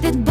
That boy.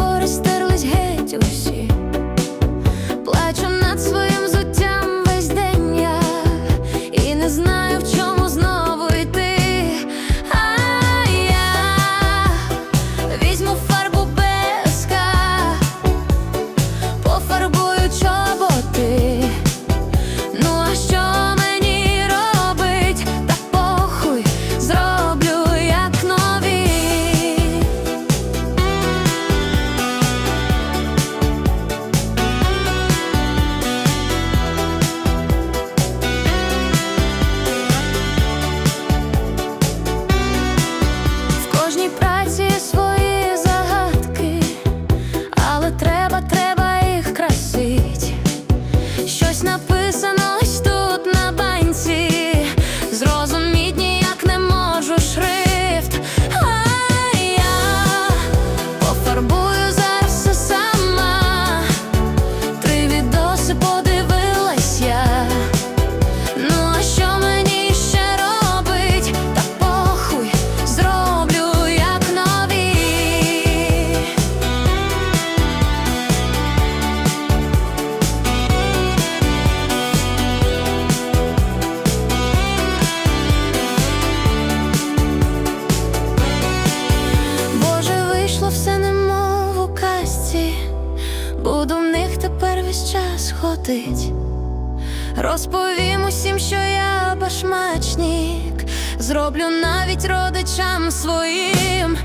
ходить, розповім усім, що я башмачнік, зроблю навіть родичам своїм.